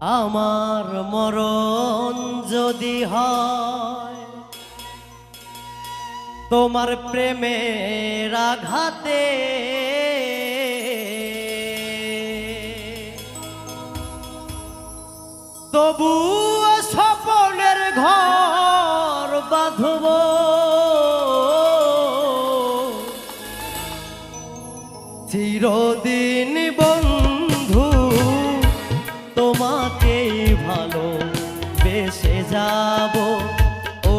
আমার মরণ যদি হয় তোমার প্রেমে রাঘাতে তবু সপো ভেসে যাব। ও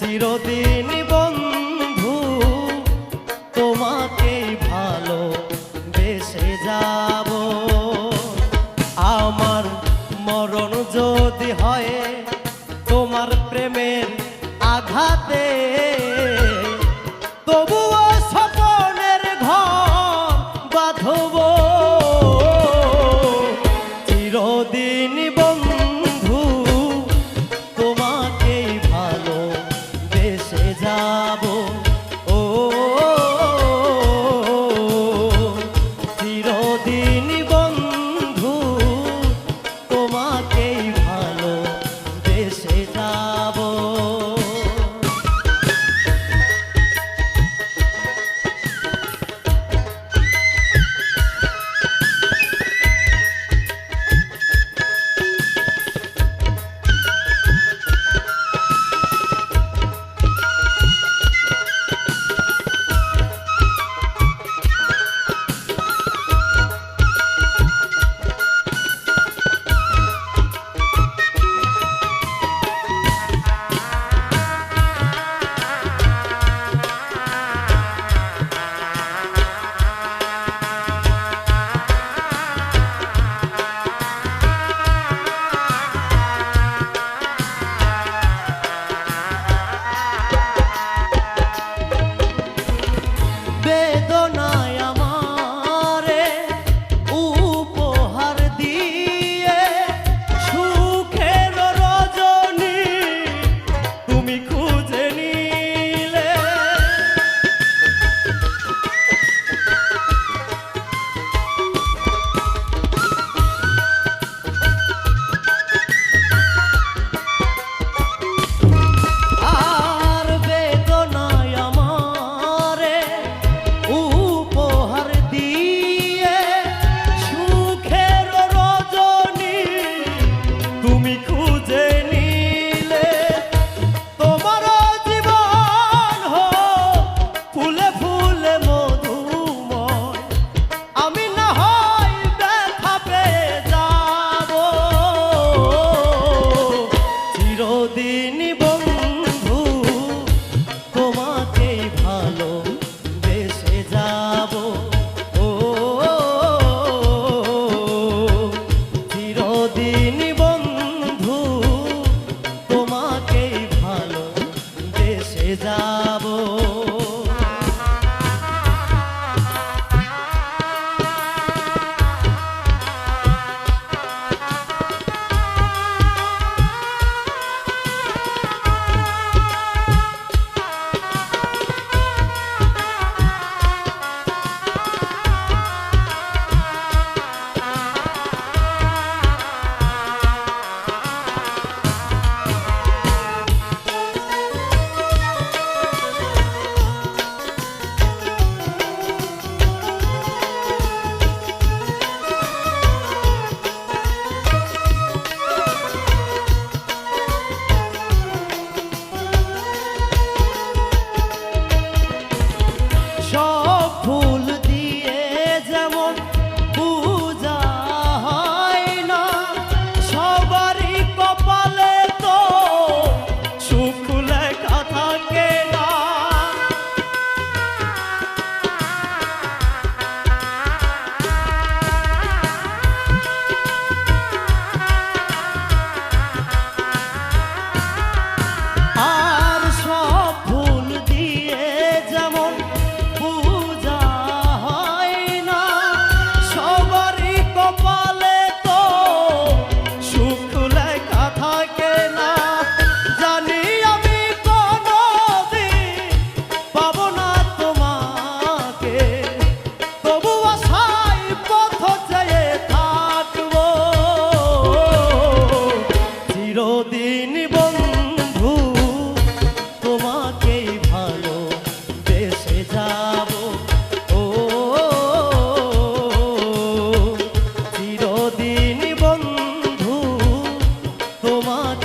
চিরদিন বন্ধু তোমাকে ভালো ভেসে যাব। আমার মরণ যদি হয় চিরদিন বন্ধু তোমাকেই ভালো বেসে যাব। ও চিরদিন বন্ধু তোমাকে me cool. Oh. তোমাকেই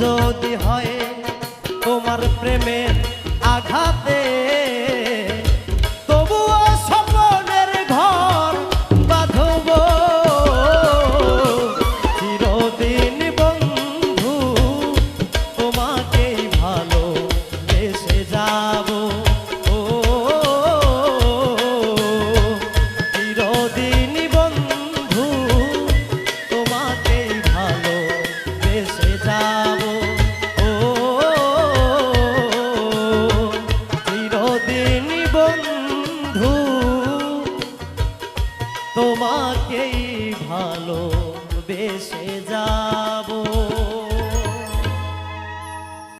যদি